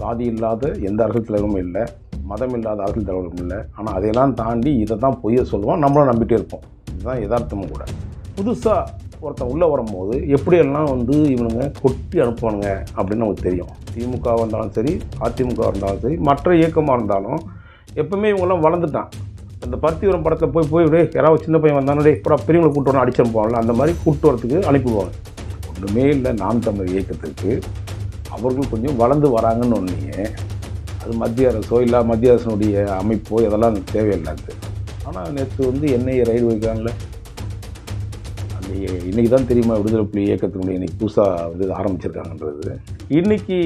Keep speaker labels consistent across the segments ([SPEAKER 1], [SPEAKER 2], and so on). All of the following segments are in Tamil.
[SPEAKER 1] சாதி இல்லாத எந்த அரசியல் தலைவரும் இல்லை மதம் இல்லாத அரசியல் தலைவரும் இல்லை. ஆனால் அதையெல்லாம் தாண்டி இதை தான் பொய்ய சொல்லுவோம் நம்மளும் நம்பிட்டே இருப்போம். இதுதான் யதார்த்தமும் கூட. புதுசாக ஒருத்தன் உள்ளே வரும்போது எப்படியெல்லாம் வந்து இவனுங்க கொட்டி அனுப்புவானுங்க அப்படின்னு நமக்கு தெரியும். திமுக இருந்தாலும் சரி அதிமுக இருந்தாலும் சரி மற்ற இயக்கமாக இருந்தாலும் எப்பவுமே இவங்கெல்லாம் வளர்ந்துட்டான். அந்த பருத்திவரம் படத்தில் போய் போய் டேய் யாராவது சின்ன பையன் வந்தானே டேய் இப்போ பெரியவங்களை கூப்பிட்டு வரணும் அடிச்சனுப்புவாங்கல்ல அந்த மாதிரி கூட்டு வரத்துக்கு அனுப்பிடுவாங்க. ஒன்றுமே இல்லை நாம் தமிழ் இயக்கத்திற்கு அவர்கள் கொஞ்சம் வளர்ந்து வராங்கன்னு ஒன்றையே அது மத்திய அரசோ இல்லை மத்திய அரசனுடைய அமைப்போ இதெல்லாம் தேவையில்லாது ஆனால் நேற்று வந்து என்ஐஏ ரயில் வைக்கிறாங்களே அந்த இன்றைக்கி தான் தெரியுமா விடுதலை புலி இயக்கத்தினுடைய இன்றைக்கி புதுசாக வந்து ஆரம்பிச்சிருக்காங்கன்றது. இன்றைக்கி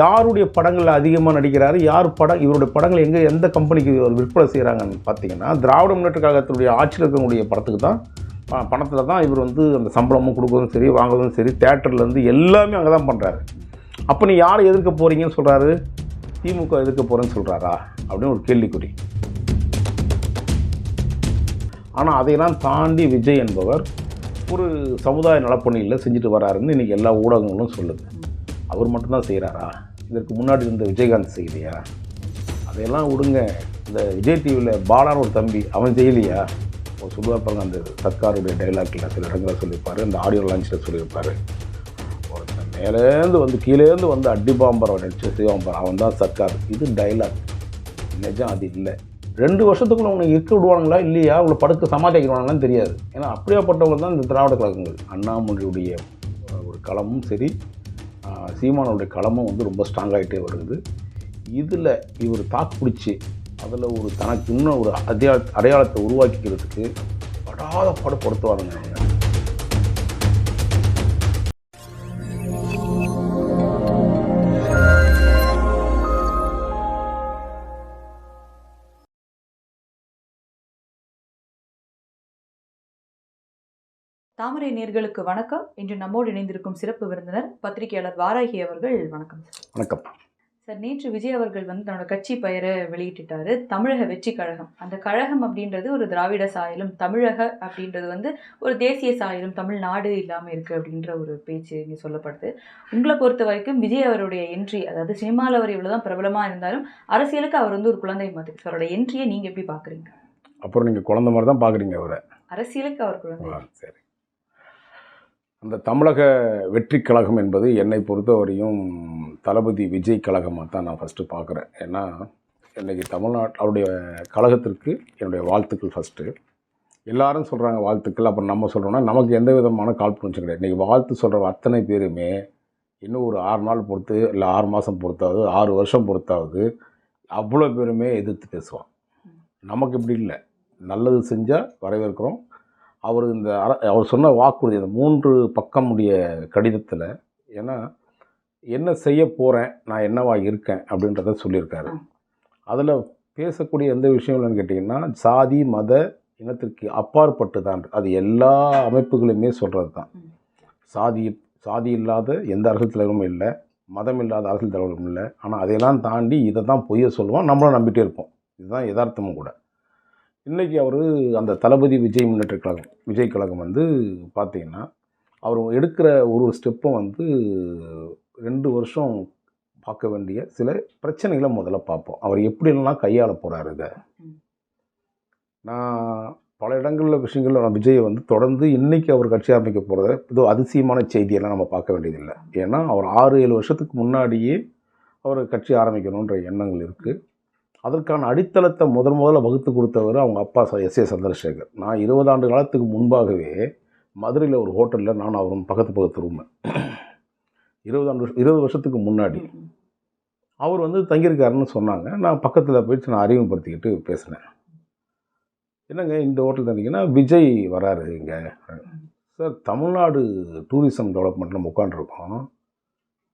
[SPEAKER 1] யாருடைய படங்கள் அதிகமாக நடிக்கிறாரு? யார் படம் இவருடைய படங்கள் எங்கே எந்த கம்பெனிக்கு இவர் விற்பனை செய்கிறாங்கன்னு பார்த்தீங்கன்னா திராவிட முன்னேற்ற கழகத்தினுடைய ஆட்சியில் இருக்கக்கூடிய படத்துக்கு தான் பணத்தில் தான் இவர் வந்து அந்த சம்பளமும் கொடுக்குறதும் சரி வாங்குறதும் சரி தேட்டர்லேருந்து எல்லாமே அங்கே தான் பண்ணுறாரு அப்போ நீ யாரை எதிர்க்க போகிறீங்கன்னு சொல்கிறாரு திமுக எதிர்க்க போகிறேன்னு சொல்கிறாரா அப்படின்னு ஒரு கேள்விக்குறி. ஆனால் அதையெல்லாம் தாண்டி விஜய் என்பவர் ஒரு சமுதாய நலப்பணியில் செஞ்சுட்டு வராருன்னு இன்றைக்கி எல்லா ஊடகங்களும் சொல்லுது. அவர் மட்டும்தான் செய்கிறாரா இதற்கு முன்னாடி இருந்த விஜயகாந்த் செய்யலையா? அதையெல்லாம் விடுங்க. இந்த விஜய் டிவியில் பாலான ஒரு தம்பி அவன் செய்யலையா? ஒரு அந்த சர்க்காருடைய டைலாக்ல சில இடங்களில் சொல்லியிருப்பார். அந்த ஆடியோ லான்ச்சில் சொல்லியிருப்பார். மேலேருந்து வந்து கீழேருந்து வந்து அடிபாம்பர் அவன் நடிச்சு சிவாம்பர் அவன் தான் சர்க்கார். இது டைலாக் நிஜம் அது இல்லை. ரெண்டு வருஷத்துக்குள்ள உங்களை இருக்க விடுவாங்களா இல்லையா? உங்களை படுக்க சமாளிக்கிறாங்களான்னு தெரியாது. ஏன்னா அப்படியாப்பட்டவங்க தான் இந்த திராவிட கழகங்கள். அண்ணாமலையுடைய ஒரு களமும் சரி சீமானோடைய களமும் வந்து ரொம்ப ஸ்ட்ராங் ஆகிட்டே வருது. இதில் இவர் தாக்குப்பிடிச்சி அதில் ஒரு தனக்கு இன்னும் ஒரு அடையாள அடையாளத்தை உருவாக்கிக்கிறதுக்கு படாத பாடுபடுத்துவாருங்க அவங்க
[SPEAKER 2] தாமரை நேர்களுக்கு வணக்கம். இன்று நம்மோடு இணைந்திருக்கும் சிறப்பு விருந்தினர் பத்திரிகையாளர் வாராகி அவர்கள். வணக்கம்
[SPEAKER 1] வணக்கம்.
[SPEAKER 2] சார் நேற்று விஜய் அவர்கள் வந்து தன்னோட கட்சி பெயரை வெளியிட்டுட்டாரு. தமிழக வெற்றி கழகம். அந்த கழகம் அப்படின்றது ஒரு திராவிட சாயலும் தமிழக அப்படின்றது வந்து ஒரு தேசிய சாயலும் தமிழ்நாடு இல்லாமல் இருக்கு அப்படின்ற ஒரு பேச்சு இங்கே சொல்லப்படுது. உங்களை பொறுத்த வரைக்கும் விஜய் அவருடைய என்ட்ரி அதாவது சினிமாவில் அவர் இவ்வளோதான் பிரபலமாக இருந்தாலும் அரசியலுக்கு அவர் வந்து ஒரு குழந்தை மாதிரி. அவரோட என்ட்ரியை நீங்கள் எப்படி பார்க்குறீங்க
[SPEAKER 1] அப்புறம் நீங்கள் குழந்த மாதிரி தான் பார்க்குறீங்க அவரை.
[SPEAKER 2] அரசியலுக்கு அவர் குழந்தை.
[SPEAKER 1] சரி. அந்த தமிழக வெற்றி கழகம் என்பது என்னை பொறுத்தவரையும் தளபதி விஜய் கழகமாக தான் நான் ஃபஸ்ட்டு பார்க்குறேன். ஏன்னா இன்றைக்கி தமிழ்நாட்டு அவருடைய கழகத்திற்கு என்னுடைய வாழ்த்துக்கள் ஃபஸ்ட்டு எல்லாரும் சொல்கிறாங்க வாழ்த்துக்கள். அப்புறம் நம்ம சொல்கிறோம்னா நமக்கு எந்த விதமான காழ்ப்புணர்ச்சி கிடையாது. இன்றைக்கி வாழ்த்து சொல்கிற அத்தனை பேருமே இன்னும் ஒரு ஆறு நாள் பொறுத்து இல்லை ஆறு மாதம் பொறுத்தாவது ஆறு வருஷம் பொறுத்தாவது அவ்வளோ பேருமே எதிர்த்து பேசுவான் நமக்கு இப்படி இல்லை. நல்லது செஞ்சால் வரவேற்கிறோம். அவர் இந்த அவர் சொன்ன வாக்குறுதி அந்த மூன்று பக்கமுடைய கடிதத்தில் ஏன்னா என்ன செய்ய போகிறேன் நான் என்னவா இருக்கேன் அப்படின்றத சொல்லியிருக்காரு. அதில் பேசக்கூடிய எந்த விஷயம் இல்லைன்னு கேட்டிங்கன்னா சாதி மத இனத்திற்கு அப்பாற்பட்டு தான் அது எல்லா அமைப்புகளுமே சொல்கிறது தான். சாதி சாதி இல்லாத எந்த அரசியல் தலைவரும் இல்லை மதம் இல்லாத அரசியல் தலைவரும் இல்லை. ஆனால் அதையெல்லாம் தாண்டி இதை தான் பொய்ய சொல்லுவோம் நம்மளும் நம்பிட்டே இருப்போம். இதுதான் யதார்த்தமும் கூட. இன்றைக்கி அவர் அந்த தளபதி விஜய் முன்னேற்ற கழகம் விஜய் கழகம் வந்து பார்த்தீங்கன்னா அவர் எடுக்கிற ஒரு ஒரு ஸ்டெப்பும் வந்து ரெண்டு வருஷம் பார்க்க வேண்டிய சில பிரச்சனைகளை முதல்ல பார்ப்போம். அவர் எப்படிலாம் கையாள போகிறாரு இதை. நான் பல இடங்களில் விஷயங்களில் நான் விஜயை வந்து தொடர்ந்து இன்றைக்கி அவர் கட்சி ஆரம்பிக்க போகிறத ஏதோ அதிசயமான செய்தியெல்லாம் நம்ம பார்க்க வேண்டியதில்லை. ஏன்னா அவர் ஆறு ஏழு வருஷத்துக்கு முன்னாடியே அவர் கட்சி ஆரம்பிக்கணுன்ற எண்ணங்கள் இருக்குது அதற்கான அடித்தளத்தை முதல் முதல்ல வகுத்து கொடுத்தவர் அவங்க அப்பா எஸ் ஏ சந்திரசேகர். நான் இருபது ஆண்டு காலத்துக்கு முன்பாகவே மதுரையில் ஒரு ஹோட்டலில் நான் அவரும் பக்கத்து பக்கத்து ரூமு. இருபது ஆண்டு இருபது வருஷத்துக்கு முன்னாடி. அவர் வந்து தங்கியிருக்காருன்னு சொன்னாங்க. நான் பக்கத்தில் போயிட்டு நான் அறிமுகப்படுத்திக்கிட்டு பேசினேன். என்னங்க இந்த ஹோட்டல் தந்தீங்கன்னா விஜய் வராரு இங்கே. சார் தமிழ்நாடு டூரிசம் டெவலப்மெண்ட் நம்ம உட்காந்துருக்கோம்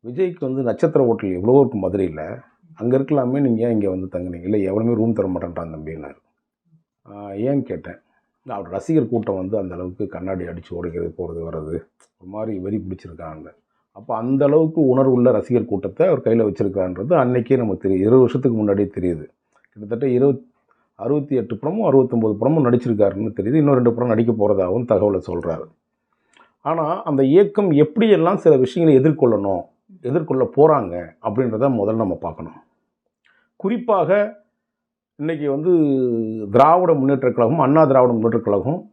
[SPEAKER 1] விஜய்க்கு வந்து நட்சத்திர ஹோட்டல் எவ்வளோ இருக்கும் மதுரையில். அங்கே இருக்கலாமே நீங்கள் ஏன் இங்கே வந்து தங்குனீங்க? இல்லை எவ்வளோமே ரூம் தர மாட்டேன்ட்டான் தம்பின்னாரு ஏன்னு கேட்டேன்? நான் அவர் ரசிகர் கூட்டம் வந்து அந்தளவுக்கு கண்ணாடி அடித்து உடைக்கிறது போகிறது வர்றது ஒரு மாதிரி வெறி பிடிச்சிருக்காங்க. அப்போ அந்த அளவுக்கு உணர்வுள்ள ரசிகர் கூட்டத்தை அவர் கையில் வச்சுருக்கான்றது அன்றைக்கே நமக்கு தெரியும் இருபது வருஷத்துக்கு முன்னாடியே தெரியுது. கிட்டத்தட்ட இருபத் அறுபத்தி எட்டு படமும் அறுபத்தொம்போது படமும் நடிச்சிருக்காருன்னு தெரியுது. இன்னும் ரெண்டு படம் நடிக்க போகிறதாகவும் தகவலை சொல்கிறாரு ஆனால் அந்த இயக்கம் எப்படியெல்லாம் சில விஷயங்களை எதிர்கொள்ளணும் எதிர்கொள்ள போகிறாங்க அப்படின்றத முதல்ல நம்ம பார்க்கணும். குறிப்பாக இன்றைக்கி வந்து திராவிட முன்னேற்றக் கழகம் அண்ணா திராவிட முன்னேற்றக் கழகம்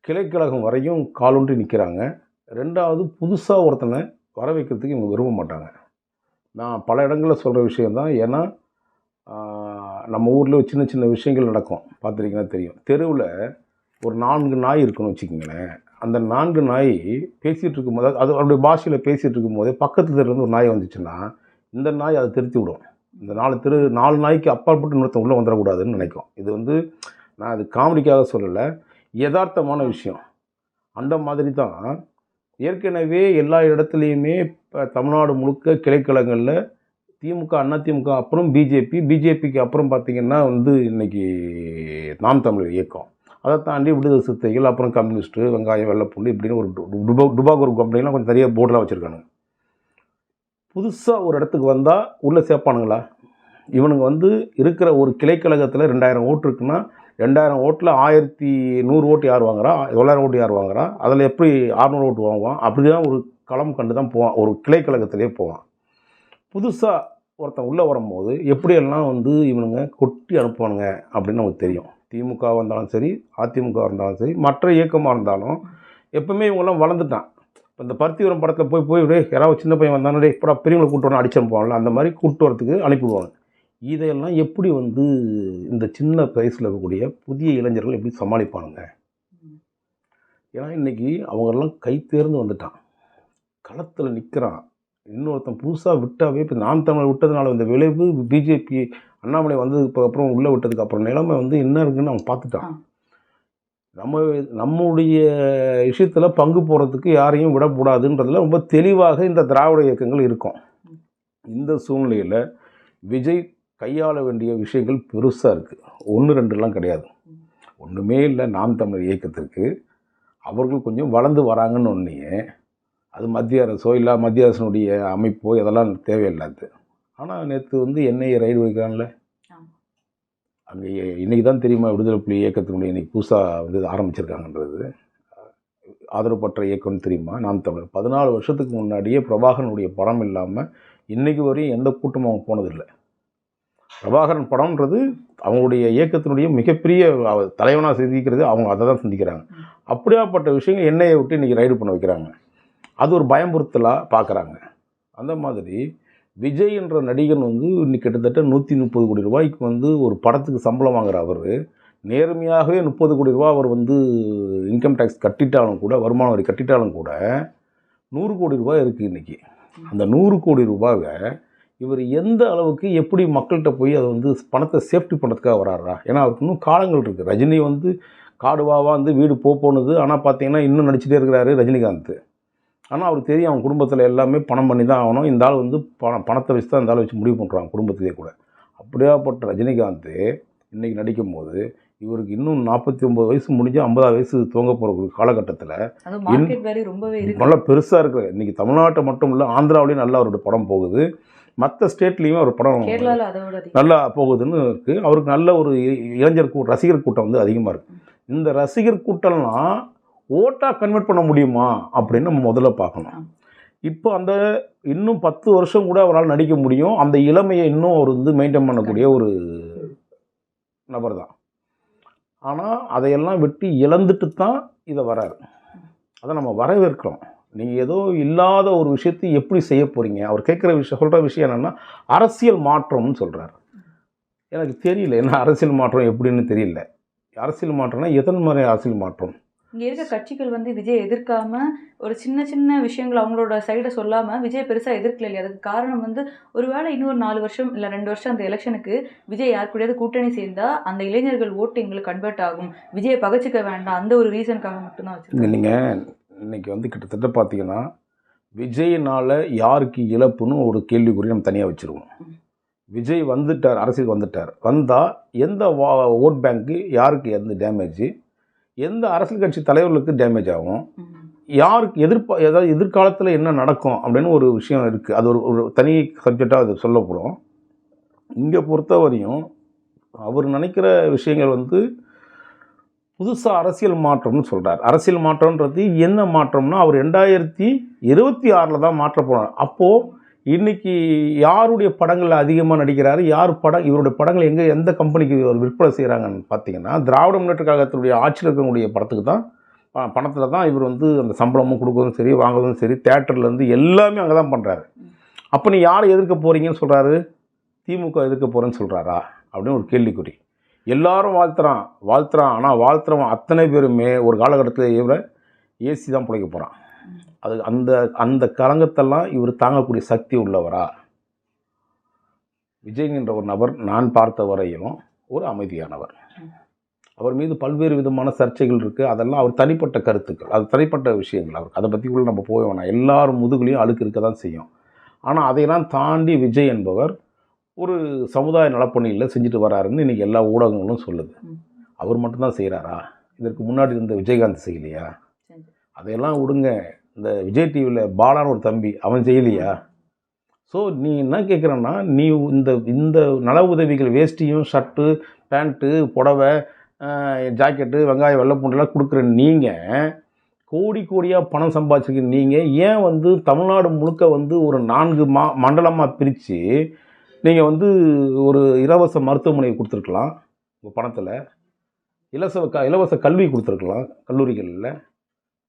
[SPEAKER 1] கிளைக்கழகம் வரையும் காலொன்றி நிற்கிறாங்க ரெண்டாவது புதுசாக ஒருத்தனை வர வைக்கிறதுக்கு இவங்க விரும்ப மாட்டாங்க. நான் பல இடங்களில் சொல்கிற விஷயந்தான் ஏன்னா நம்ம ஊரில் சின்ன சின்ன விஷயங்கள் நடக்கும். பார்த்துருக்கீங்கன்னா தெரியும். தெருவில் ஒரு நான்கு நாய் இருக்குன்னு வச்சுக்கோங்களேன். அந்த நான்கு நாய் பேசிகிட்டு இருக்கும்போது அது அவருடைய பாஷையில் பேசிகிட்டு இருக்கும்போது பக்கத்து தெருலேருந்து ஒரு நாய் வந்துச்சுன்னா இந்த நாய் அதை திருத்தி விடும். இந்த நாலு திரு நாலு நாய்க்கு அப்பாற்பட்டு நிறுத்தம் உள்ளே வந்துடக்கூடாதுன்னு நினைக்கும். இது வந்து நான் அது காமெடிக்காக சொல்லலை யதார்த்தமான விஷயம். அந்த மாதிரி தான் ஏற்கனவே எல்லா இடத்துலையுமே இப்போ தமிழ்நாடு முழுக்க கிளைக்கழகங்களில் திமுக அண்ணா திமுக அப்புறம் பிஜேபி பிஜேபிக்கு அப்புறம் பார்த்திங்கன்னா வந்து இன்னைக்கு நாம் தமிழர் இயக்கம். அதை தாண்டி விடுதலை சிறுத்தைகள் அப்புறம் கம்யூனிஸ்ட்டு வெங்காயம் வெள்ளைப்பூண்டு இப்படின்னு ஒரு டுபா டுபா குரூப் கம்பெனிலாம் கொஞ்சம் நிறைய போர்டெலாம் வச்சுருக்கானுங்க. புதுசாக ஒரு இடத்துக்கு வந்தால் உள்ளே சேர்ப்பானுங்களா? இவனுங்க வந்து இருக்கிற ஒரு கிளைக்கழகத்தில் ரெண்டாயிரம் ஓட்டு இருக்குன்னா ரெண்டாயிரம் ஓட்டில் ஆயிரத்தி நூறு ஓட்டு யார் வாங்குறா? தொள்ளாயிரம் ஓட்டு யார் வாங்குறா? அதில் எப்படி அறநூறு ஓட்டு வாங்குவான்? அப்படி தான் ஒரு களம் கண்டு தான் போவான். ஒரு கிளைக்கழகத்திலே போவான். புதுசாக ஒருத்தன் உள்ளே வரும்போது எப்படியெல்லாம் வந்து இவனுங்க கொட்டி அனுப்புவானுங்க அப்படின்னு நமக்கு தெரியும். திமுக இருந்தாலும் சரி அதிமுக இருந்தாலும் சரி மற்ற இயக்கமாக இருந்தாலும் எப்பவுமே இவங்கெல்லாம் வளர்ந்துட்டான். இப்போ இந்த பருத்திவரம் படத்தில் போய் போய் டேய் யாராவது சின்ன பையன் வந்தானே டே இப்போ பெரியவங்களை கூட்டு வரணும் அடிச்சு அந்த மாதிரி கூட்டு வரத்துக்கு அனுப்பிவிடுவாங்க. இதையெல்லாம் எப்படி வந்து இந்த சின்ன வயசில் இருக்கக்கூடிய புதிய இளைஞர்கள் எப்படி சமாளிப்பானுங்க? ஏன்னா இன்னைக்கு அவங்கெல்லாம் கை தேர்ந்து வந்துட்டான். களத்தில் நிற்கிறான் இன்னொருத்தன் புதுசாக விட்டாவே இப்போ நாம் தமிழர் விட்டதுனால இந்த விளைவு பிஜேபி அண்ணாமலை வந்ததுக்கு அப்புறம் உள்ளே விட்டதுக்கு அப்புறம் நிலைமை வந்து என்ன இருக்குன்னு அவன் பார்த்துட்டான். நம்ம நம்முடைய விஷயத்தில் பங்கு போகிறதுக்கு யாரையும் விடக்கூடாதுன்றதுல ரொம்ப தெளிவாக இந்த திராவிட இயக்கங்கள் இருக்கும். இந்த சூழ்நிலையில் விஜய் கையாள வேண்டிய விஷயங்கள் பெருசாக இருக்குது ஒன்று ரெண்டுலாம் கிடையாது. ஒன்றுமே இல்லை நாம் தமிழர் இயக்கத்திற்கு. அவர்கள் கொஞ்சம் வளர்ந்து வராங்கன்னு ஒன்றே அது மத்திய அரசோ இல்லை மத்திய அரசனுடைய அமைப்போ இதெல்லாம் தேவையில்லாது ஆனால் நேற்று வந்து என்ஐஏ ரைடு வைக்கிறான்ல. அங்கே இன்றைக்கி தான் தெரியுமா விடுதலை புலி இயக்கத்தினுடைய இன்னைக்கு புதுசாக வந்து ஆரம்பிச்சிருக்காங்கன்றது. ஆதரவுப்பற்ற இயக்கம்னு தெரியுமா? நாம் தமிழர். பதினாலு வருஷத்துக்கு முன்னாடியே பிரபாகரனுடைய படம் இல்லாமல் இன்னைக்கு வரையும் எந்த கூட்டமும் அவங்க போனதில்லை. பிரபாகரன் படம்ன்றது அவங்களுடைய இயக்கத்தினுடைய மிகப்பெரிய தலைவனாக சிந்திக்கிறது அவங்க அதை தான் சிந்திக்கிறாங்க அப்படியாப்பட்ட விஷயங்கள் எண்ணெயை விட்டு இன்றைக்கி ரைடு பண்ண வைக்கிறாங்க. அது ஒரு பயமுறுத்தலாக பார்க்குறாங்க அந்த மாதிரி விஜய் என்ற நடிகன் வந்து இன்னைக்கு கிட்டத்தட்ட நூற்றி முப்பது கோடி ரூபாய்க்கு வந்து ஒரு படத்துக்கு சம்பளம் வாங்குற அவர். நேர்மையாகவே முப்பது கோடி ரூபா அவர் வந்து இன்கம் டேக்ஸ் கட்டிட்டாலும் கூட வருமான வரி கட்டிட்டாலும் கூட நூறு கோடி ரூபாய் இருக்குது இன்றைக்கி அந்த நூறு கோடி ரூபாவை இவர் எந்த அளவுக்கு எப்படி மக்கள்கிட்ட போய் அதை வந்து பணத்தை சேஃப்டி பண்ணுறதுக்காக வராரா ஏன்னா அவருக்கு இன்னும் காலங்கள் இருக்குது ரஜினி வந்து காடுவாவா வந்து வீடு போனது. ஆனால் பார்த்தீங்கன்னா இன்னும் நடிச்சிட்டே இருக்கிறாரு ரஜினிகாந்த். ஆனால் அவருக்கு தெரியும் அவன் குடும்பத்தில் எல்லாமே பணம் பண்ணி தான் ஆகணும். இந்த ஆள் வந்து பணம் பணத்தை வச்சு தான் இந்த ஆள் வச்சு முடிவு பண்ணுறாங்க குடும்பத்திலே கூட. அப்படியாப்பட்ட ரஜினிகாந்த் இன்றைக்கி நடிக்கும் போது இவருக்கு இன்னும் நாற்பத்தி ஒம்பது வயசு முடிஞ்சு ஐம்பதாவது வயசு துவங்க போகிற காலகட்டத்தில் நல்லா பெருசாக இருக்குது இன்றைக்கி தமிழ்நாட்டை மட்டும் இல்லை ஆந்திராவிலையும் நல்லா அவரோட படம் போகுது. மற்ற ஸ்டேட்லேயுமே ஒரு படம் நல்லா போகுதுன்னு இருக்குது அவருக்கு நல்ல ஒரு இளைஞர் கூ ரசிகர் கூட்டம் வந்து அதிகமாக இருக்குது இந்த ரசிகர் கூட்டம்லாம் ஓட்டாக கன்வெர்ட் பண்ண முடியுமா அப்படின்னு நம்ம முதல்ல பார்க்கணும். இப்போ அந்த இன்னும் பத்து வருஷம் கூட அவரால் நடிக்க முடியும். அந்த இளமையை இன்னும் அவர் வந்து மெயின்டைன் பண்ணக்கூடிய ஒரு நபர் தான். ஆனால் அதையெல்லாம் விட்டு இழந்துட்டு தான் இதை வராரு. அதை நம்ம வரவேற்கிறோம். நீங்கள் ஏதோ இல்லாத ஒரு விஷயத்தை எப்படி செய்ய போகிறீங்க அவர் கேட்குற விஷயம் சொல்கிற விஷயம் என்னென்னா அரசியல் மாற்றம்னு சொல்கிறாரு எனக்கு தெரியல என்ன அரசியல் மாற்றம் எப்படின்னு தெரியல. அரசியல் மாற்றம்னா எதன் மாதிரி அரசியல் மாற்றம்.
[SPEAKER 2] இங்க இருக்க கட்சிகள் வந்து விஜய் எதிர்க்காம ஒரு சின்ன சின்ன விஷயங்கள் அவங்களோட சைடை சொல்லாம விஜய் பெருசா எதிர்க்கல இல்லையா அதுக்கு காரணம் வந்து ஒருவேளை இன்னொரு நாலு வருஷம் இல்ல ரெண்டு வருஷம் அந்த எலெக்ஷனுக்கு விஜய் யார் கூடயாவது கூட்டணி சேர்ந்தா அந்த இளைஞர்கள் ஓட்டு எங்களுக்கு கன்வெர்ட் ஆகும். விஜயை பகச்சிக்க வேண்டாம். அந்த ஒரு ரீசனுக்காக மட்டும்தான் வச்சிருக்காங்க.
[SPEAKER 1] நீங்கள் இன்னைக்கு வந்து கிட்டத்தட்ட பார்த்தீங்கன்னா விஜய்னால யாருக்கு இழப்புன்னு ஒரு கேள்விக்குறி நம்ம தனியாக வச்சுருவோம். விஜய் வந்துட்டார் அரசியலுக்கு வந்துட்டார். வந்தால் எந்த வா ஓட் பேங்க்கு யாருக்கு எந்த டேமேஜ் எந்த அரசியல் கட்சி தலைவர்களுக்கு டேமேஜ் ஆகும். யாருக்கு எதிர்ப்பா ஏதாவது எதிர்காலத்தில் என்ன நடக்கும் அப்படின்னு ஒரு விஷயம் இருக்குது அது ஒரு ஒரு தனி சப்ஜெக்டாக அது சொல்லப்படும். இங்கே பொறுத்தவரையும் அவர் நினைக்கிற விஷயங்கள் வந்து புதுசாக அரசியல் மாற்றம்னு சொல்கிறார் அரசியல் மாற்றம்ன்றது என்ன மாற்றம்னா அவர் ரெண்டாயிரத்தி இருபத்தி ஆறில் தான் மாற்ற போனார் அப்போது இன்னைக்கு யாருடைய படங்களில் அதிகமாக நடிக்கிறாரு? யார் படம் இவருடைய படங்கள் எங்கே எந்த கம்பெனிக்கு இவர் விற்பனை செய்கிறாங்கன்னு பார்த்தீங்கன்னா திராவிட முன்னேற்ற கழகத்தினுடைய ஆட்சியில் இருக்கக்கூடிய படத்துக்கு தான் பணத்தில் தான் இவர் வந்து அந்த சம்பளமும் கொடுக்குறதும் சரி வாங்குறதும் சரி தேட்டர்லேருந்து எல்லாமே அங்கே தான் பண்ணுறாரு அப்போ நீ யாரை எதிர்க்க போகிறீங்கன்னு சொல்கிறாரு திமுக எதிர்க்க போகிறேன்னு சொல்கிறாரா அப்படின்னு ஒரு கேள்விக்குறி. எல்லாரும் வாழ்த்துறான் வாழ்த்துறான் ஆனால் வாழ்த்துறவன் அத்தனை பேருமே ஒரு காலகட்டத்தில் இவரை ஏசி தான் பிழைக்க போகிறான் அது அந்த அந்த களங்கத்தெல்லாம் இவர் தாங்கக்கூடிய சக்தி உள்ளவரா? விஜய்ங்கிற ஒரு நபர் நான் பார்த்த வரையிலும் ஒரு அமைதியானவர். அவர் மீது பல்வேறு விதமான சர்ச்சைகள் இருக்குது அதெல்லாம் அவர் தனிப்பட்ட கருத்துக்கள். அது தனிப்பட்ட விஷயங்கள். அவர் அதை பற்றி கூட நம்ம போக வேணாம். எல்லாரும் முதுகுலையும் அழுக்கு இருக்க தான் செய்யும். ஆனால் அதையெல்லாம் தாண்டி விஜய் என்பவர் ஒரு சமுதாய நலப்பணியில் செஞ்சுட்டு வராருன்னு இன்றைக்கி எல்லா ஊடகங்களும் சொல்லுது. அவர் மட்டும்தான் செய்கிறாரா இதற்கு முன்னாடி இருந்த விஜயகாந்த் செய்யலையா. அதையெல்லாம் விடுங்க. இந்த விஜய் டிவியில் பாலான்னு ஒரு தம்பி அவன் செய்யலையா? ஸோ நீ என்ன கேட்குறன்னா நீ இந்த இந்த நல உதவிகள் வேஷ்டியும் ஷர்ட்டு பேண்ட்டு புடவை ஜாக்கெட்டு வெங்காயம் வெள்ளைப்பூண்டுலாம் கொடுக்குற நீங்கள் கோடி கோடியாக பணம் சம்பாதிச்சிருக்க நீங்கள் ஏன் வந்து தமிழ்நாடு முழுக்க வந்து ஒரு நான்கு மா மண்டலமாக பிரித்து நீங்கள் வந்து ஒரு இலவச மருத்துவமனை கொடுத்துருக்கலாம் உங்கள் பணத்தில் இலவச க இலவச கல்வி கொடுத்துருக்கலாம் கல்லூரிகளில்.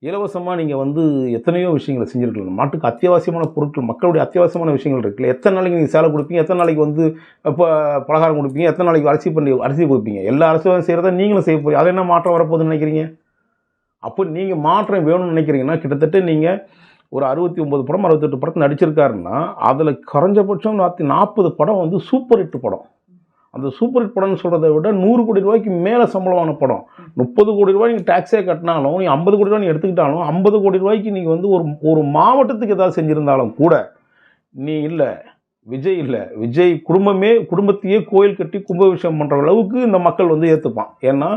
[SPEAKER 1] இலவசமாக நீங்கள் வந்து எத்தனையோ விஷயங்களை செஞ்சுருக்கலாம் நாட்டுக்கு அத்தியாவசியமான பொருட்கள் மக்களுடைய அத்தியாவசியமான விஷயங்கள் இருக்குல்ல. எத்தனை நாளைக்கு நீங்கள் சேலை கொடுப்பீங்க? எத்தனை நாளைக்கு வந்து இப்போ பலகாரம் கொடுப்பீங்க? எத்தனை நாளைக்கு அரிசி பண்ணி அரிசி கொடுப்பீங்க? எல்லா அரசும் செய்கிறத நீங்களும் செய்ய போறீங்க. அதில் என்ன மாற்றம் வரப்போகுதுன்னு நினைக்கிறீங்க? அப்போ நீங்கள் மாற்றம் வேணும்னு நினைக்கிறீங்கன்னா கிட்டத்தட்ட நீங்கள் ஒரு அறுபத்தி ஒம்பது படம் அறுபத்தெட்டு படத்தை நடிச்சிருக்காருன்னா அதில் குறைஞ்சபட்சம் நாற்பது படம் வந்து சூப்பர் ஹிட் படம். அந்த சூப்பர் ஹிட் படம்னு சொல்கிறத விட நூறு கோடி ரூபாய்க்கு மேலே சம்பளமான படம். முப்பது கோடி ரூபாய் நீங்கள் டேக்ஸே கட்டினாலும் நீ ஐம்பது கோடி ரூபாய் நீ எடுத்துக்கிட்டாலும் ஐம்பது கோடி ரூபாய்க்கு நீங்கள் வந்து ஒரு ஒரு மாவட்டத்துக்கு ஏதாவது செஞ்சுருந்தாலும் கூட நீ இல்லை விஜய் இல்லை விஜய் குடும்பமே குடும்பத்தையே கோயில் கட்டி கும்பாபிஷேகம் பண்ணுற அளவுக்கு இந்த மக்கள் வந்து ஏற்றுப்பான் ஏன்னா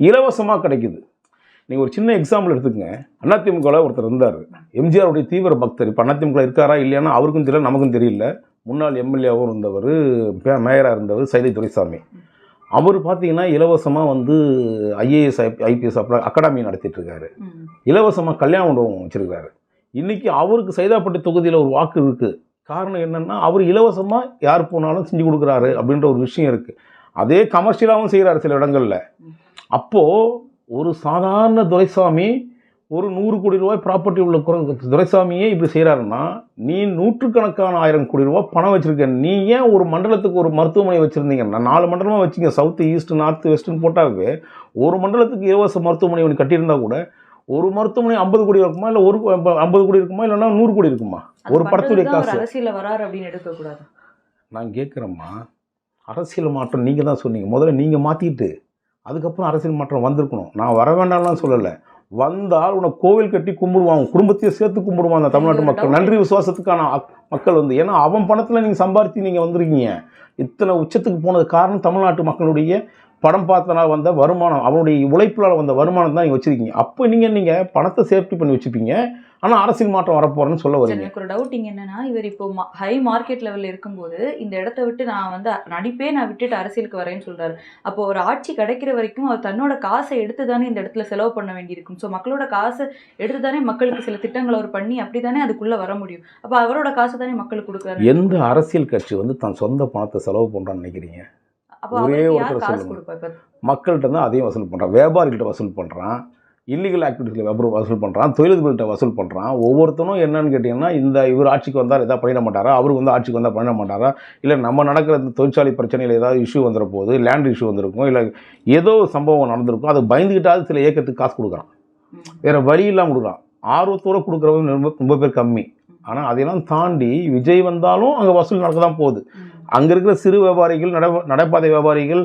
[SPEAKER 1] இலவசமாக கிடைக்குது. நீங்கள் ஒரு சின்ன எக்ஸாம்பிள் எடுத்துக்கங்க. அதிமுகவில் ஒருத்தர் இருந்தார். எம்ஜிஆருடைய தீவிர பக்தர். இப்போ அதிமுக இருக்காரா இல்லையானா அவருக்கும் தெரியல நமக்கும் தெரியல. முன்னாள் எம்எல்ஏவும் இருந்தவர் மேயராக இருந்தவர் சைதை துரைசாமி. அவர் பார்த்தீங்கன்னா இலவசமாக வந்து ஐஏஎஸ் ஐபிஎஸ் அகாடமி நடத்திட்டு இருக்காரு
[SPEAKER 2] ம்.
[SPEAKER 1] இலவசமாக கல்யாண மண்டபம் வச்சிருக்காரு. இன்னைக்கு அவருக்கு சைதாப்பட்டி தொகுதியில் ஒரு வாக்கு இருக்குது காரணம் என்னன்னா அவர் இலவசமாக யார் போனாலும் செஞ்சு கொடுக்குறாரு அப்படின்ற ஒரு விஷயம் இருக்குது அதே கமர்ஷியலாகவும் செய்கிறாரு சில இடங்களில். அப்போது ஒரு சாதாரண துரைசாமி ஒரு நூறு கோடி ரூபாய் ப்ராப்பர்ட்டி உள்ள துரைசாமியே இப்படி செய்கிறாருன்னா நீ நூற்றுக்கணக்கான ஆயிரம் கோடி ரூபாய் பணம் வச்சுருக்க நீ ஏன் ஒரு மண்டலத்துக்கு ஒரு மருத்துவமனை வச்சுருந்தீங்கன்னா நாலு மண்டலமாக வச்சிங்க சவுத்து ஈஸ்ட் நார்த் வெஸ்ட்னு போட்டாவே ஒரு மண்டலத்துக்கு இலவச மருத்துவமனை ஒன்று கட்டியிருந்தா கூட ஒரு மருத்துவமனை ஐம்பது கோடி இருக்குமா இல்லை ஒரு ஐம்பது கோடி இருக்குமா இல்லைன்னா நூறு கோடி இருக்குமா? ஒரு படத்துடைய காசு
[SPEAKER 2] அவர் அரசியல்ல வராரு அப்படின்னு எடுக்கக்கூடாது.
[SPEAKER 1] நான் கேட்குறேம்மா அரசியல் மாற்றம் நீங்கள் தான் சொன்னீங்க. முதல்ல நீங்கள் மாற்றிட்டு அதுக்கப்புறம் அரசியல் மாற்றம் வந்திருக்கணும். நான் வர வேண்டாம்லாம் சொல்லலை. வந்தால் உன்னை கோவில் கட்டி கும்பிடுவான் குடும்பத்தையே சேர்த்து கும்பிடுவான் அந்த தமிழ்நாட்டு மக்கள். நன்றி விசுவாசத்துக்கான மக்கள் வந்து. ஏன்னா அவன் பணத்தில் நீங்கள் சம்பாரித்து நீங்கள் வந்திருக்கீங்க. இத்தனை உச்சத்துக்கு போனது காரணம் தமிழ்நாட்டு மக்களுடைய படம் பார்த்தனால் வந்த வருமானம் அவனுடைய உழைப்பினால் வந்த வருமானம் தான் நீங்கள் வச்சுருக்கீங்க. அப்போ நீங்கள் நீங்கள் பணத்தை சேஃப்டி பண்ணி வச்சுப்பீங்க. ஆனால் அரசியல் மாற்றம் வரப்போகிறேன்னு சொல்ல வரீங்க.
[SPEAKER 2] எனக்கு ஒரு டவுட் இங்க என்னன்னா இவர் இப்போ ஹை மார்க்கெட் லெவல்ல இருக்கும்போது இந்த இடத்த விட்டு நான் வந்து நடிப்பே நான் விட்டுட்டு அரசியலுக்கு வரேன்னு சொல்றாரு. அப்போ ஒரு ஆட்சி கிடைக்கிற வரைக்கும் அவர் தன்னோட காசை எடுத்து தானே இந்த இடத்துல செலவு பண்ண வேண்டியிருக்கும். ஸோ மக்களோட காசை எடுத்து தானே மக்களுக்கு சில திட்டங்களை அவர் பண்ணி அப்படி தானே அதுக்குள்ள வர முடியும். அப்போ அவரோட காசை தானே மக்களுக்கு கொடுக்குறாரு?
[SPEAKER 1] எந்த அரசியல் கட்சி வந்து தன் சொந்த பணத்தை செலவு பண்ணுறான்னு நினைக்கிறீங்க? ஒரே
[SPEAKER 2] அவருக்கு
[SPEAKER 1] ஒருத்தர் சொல்லுங்க. மக்கள்கிட்ட தான் அதையும் வசூல் பண்ணுறான் வியாபாரிகிட்ட வசூல் பண்ணுறான் இல்லீகல் ஆக்டிவிட்டியில் வசூல் பண்ணுறான் தொழிலதிபர்கிட்ட வசூல் பண்ணுறான் ஒவ்வொருத்தனும் என்னன்னு கேட்டிங்கன்னா இந்த இவர் ஆட்சிக்கு வந்தால் எதாவது பண்ணிட மாட்டாரா? அவர் வந்து ஆட்சிக்கு வந்தால் பண்ணிட மாட்டாரா? இல்லை நம்ம நடக்கிற இந்த தொழிற்சாலை பிரச்சனையில் ஏதாவது இஷ்யூ வந்துட போகுது லேண்ட் இஷ்யூ வந்திருக்கும் இல்லை ஏதோ சம்பவம் நடந்திருக்கும் அதை பயந்துக்கிட்டாவது சில இயக்கத்துக்கு காசு கொடுக்குறான். வேறு வழி இல்லாமல் கொடுக்குறான். ஆர்வத்தோடு கொடுக்குறவங்க ரொம்ப ரொம்ப பேர் கம்மி. ஆனால் அதையெல்லாம் தாண்டி விஜய் வந்தாலும் அங்கே வசூல் நடக்க தான் போகுது அங்கே இருக்கிற சிறு வியாபாரிகள் நட நடைபாதை வியாபாரிகள்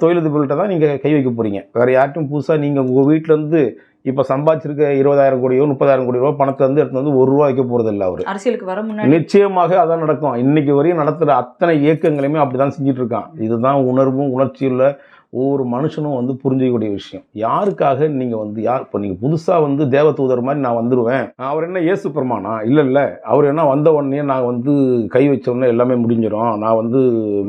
[SPEAKER 1] தொழிலதிபர்கள்ட்ட தான் நீங்கள் கை வைக்க போகிறீங்க வேறு யார்ட்டும் புதுசாக நீங்கள் உங்கள் வீட்டிலேருந்து இப்போ சம்பாதிச்சிருக்க இருபதாயிரம் கோடியோ முப்பதாயிரம் கோடி ரூபா பணத்தை வந்து எடுத்து வந்து ஒரு ரூபா வைக்க போகிறது இல்லை அவர்.
[SPEAKER 2] அரசியலுக்கு வர முன்னாடி.
[SPEAKER 1] நிச்சயமாக அதான் நடக்கும். இன்னைக்கு வரையும் நடத்துகிற அத்தனை இயக்கங்களையுமே அப்படி தான் செஞ்சுட்டு இருக்கான். இதுதான் உணர்வும் உணர்ச்சியுள்ள ஒவ்வொரு மனுஷனும் வந்து புரிஞ்சிக்கக்கூடிய விஷயம். யாருக்காக நீங்கள் வந்து யார் இப்போ நீங்கள் புதுசாக வந்து தேவதூதர் மாதிரி நான் வந்துடுவேன் அவர் என்ன இயேசு பெருமானா? இல்லை இல்லை. அவர் என்ன வந்த உடனே நான் வந்து கை வச்ச உடனே எல்லாமே முடிஞ்சிடும் நான் வந்து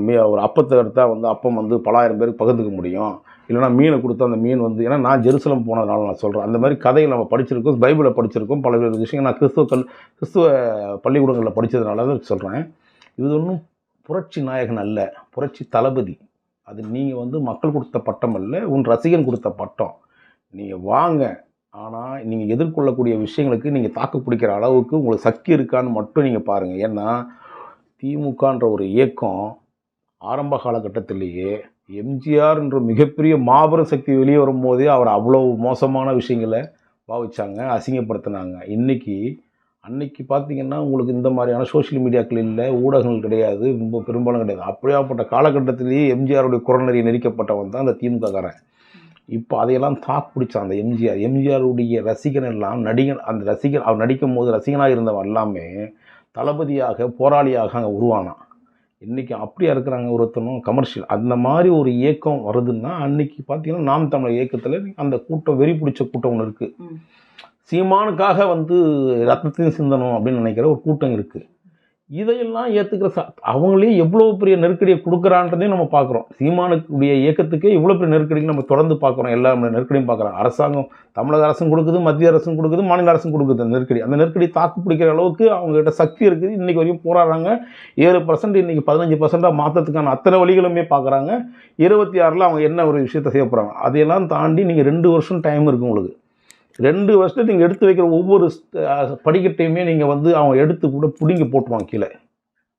[SPEAKER 1] மீ ஒரு அப்பத்தை எடுத்தால் வந்து அப்பம் வந்து பலாயிரம் பேருக்கு பகிர்ந்துக்க முடியும். இல்லைனா மீனை கொடுத்தா அந்த மீன் வந்து ஏன்னா நான் ஜெருசலம் போனதுனால நான் சொல்கிறேன் அந்த மாதிரி கதைகள் நம்ம படிச்சிருக்கோம் பைபிளை படிச்சிருக்கோம் பல விஷயங்கள். நான் கிறிஸ்துவ கல் கிறிஸ்துவ பள்ளிக்கூடங்களில் படித்ததுனால தான் சொல்கிறேன் இது ஒன்றும் புரட்சி நாயகன் அல்ல. புரட்சி தளபதி. அது நீங்கள் வந்து மக்கள் கொடுத்த பட்டம் அல்ல உன் ரசிகன் கொடுத்த பட்டம். நீங்கள் வாங்க. ஆனால் நீங்கள் எதிர்கொள்ளக்கூடிய விஷயங்களுக்கு நீங்கள் தாக்கு பிடிக்கிற அளவுக்கு உங்களுக்கு சக்தி இருக்கான்னு மட்டும் நீங்கள் பாருங்கள் ஏன்னா திமுகன்ற ஒரு இயக்கம் ஆரம்ப காலகட்டத்திலேயே எம்ஜிஆர்ன்ற மிகப்பெரிய மாபெரும் சக்தி வெளியே வரும்போதே அவர் அவ்வளோ மோசமான விஷயங்களை பாவிச்சாங்க அசிங்கப்படுத்தினாங்க. இன்னைக்கு அன்னைக்கு பார்த்தீங்கன்னா உங்களுக்கு இந்த மாதிரியான சோஷியல் மீடியாக்கள் இல்லை ஊடகங்கள் கிடையாது ரொம்ப பெரும்பாலும் கிடையாது. அப்படியாப்பட்ட காலகட்டத்திலேயே எம்ஜிஆருடைய குரநெறி நெரிக்கப்பட்டவன் தான் அந்த திமுககாரன். இப்போ அதையெல்லாம் தாக்கு பிடிச்சான் அந்த எம்ஜிஆர் எம்ஜிஆருடைய ரசிகன் எல்லாம் நடிகன் அந்த ரசிகன் அவர் நடிக்கும் போது ரசிகனாக இருந்தவன் எல்லாமே தளபதியாக போராளியாக அங்கே உருவானான். இன்றைக்கி அப்படியா இருக்கிறாங்க ஒருத்தனும் கமர்ஷியல் அந்த மாதிரி ஒரு இயக்கம் வருதுன்னா அன்றைக்கி பார்த்தீங்கன்னா நாம் தமிழர் இயக்கத்தில் அந்த கூட்டம் வெறி பிடிச்ச கூட்டம் ஒன்று இருக்குது சீமானுக்காக வந்து ரத்தத்தையும் சிந்தனம் அப்படின்னு நினைக்கிற ஒரு கூட்டம் இருக்குது இதையெல்லாம் ஏற்றுக்கிற ச அவங்களே எவ்வளோ பெரிய நெருக்கடியை கொடுக்குறான்றதையும் நம்ம பார்க்குறோம். சீமானுக்குடைய இயக்கத்துக்கே இவ்வளோ பெரிய நெருக்கடிகள் நம்ம தொடர்ந்து பார்க்குறோம். எல்லா நெருக்கடியும் பார்க்குறோம். அரசாங்கம் தமிழக அரசும் கொடுக்குது மத்திய அரசும் கொடுக்குது மாநில அரசும் கொடுக்குது அந்த நெருக்கடி. அந்த நெருக்கடி தாக்கு பிடிக்கிற அளவுக்கு அவங்ககிட்ட சக்தி இருக்குது. இன்றைக்கி வரையும் போராடுறாங்க. ஏழு பர்சன்ட் இன்றைக்கி பதினஞ்சு பர்சண்ட்டாக மாற்றத்துக்கான அத்தனை வழிகளுமே பார்க்குறாங்க. இருபத்தி ஆறில் அவங்க என்ன ஒரு விஷயத்தை செய்ய போகிறாங்க அதையெல்லாம் தாண்டி நீங்கள் ரெண்டு வருஷம் டைம் இருக்குது உங்களுக்கு. ரெண்டு வருஷத்துல நீங்கள் எடுத்து வைக்கிற ஒவ்வொரு படிக்கட்டையுமே நீங்கள் வந்து அவங்க எடுத்து கூட பிடுங்கி போட்டுருவாங்க கீழே.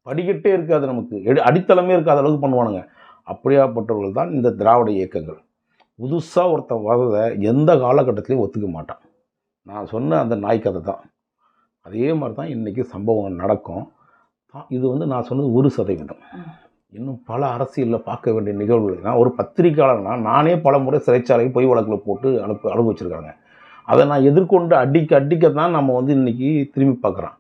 [SPEAKER 1] படிக்கட்டே இருக்காது நமக்கு. எடு அடித்தளமே இருக்காத அளவுக்கு பண்ணுவானுங்க. அப்படியாப்பட்டவர்கள் தான் இந்த திராவிட இயக்கங்கள். புதுசாக ஒருத்தன் வரதை எந்த காலகட்டத்திலையும் ஒத்துக்க மாட்டான். நான் சொன்ன அந்த நாய் கதை தான். அதே மாதிரி தான் இன்றைக்கி சம்பவம் நடக்கும். இது வந்து நான் சொன்னது ஒரு சதவீதம். இன்னும் பல அரசியலில் பார்க்க வேண்டிய நிகழ்வுகள் நான் ஒரு பத்திரிக்கையாளர்னா நானே பல முறை சிறைச்சாலைக்கு பொய் வழக்கில் போட்டு அனுப்பி அனுபவிச்சிருக்காங்க அதை நான் எதிர்கொண்டு அடிக்க அடிக்க தான் நம்ம வந்து இன்றைக்கி திரும்பி பார்க்குறோம்.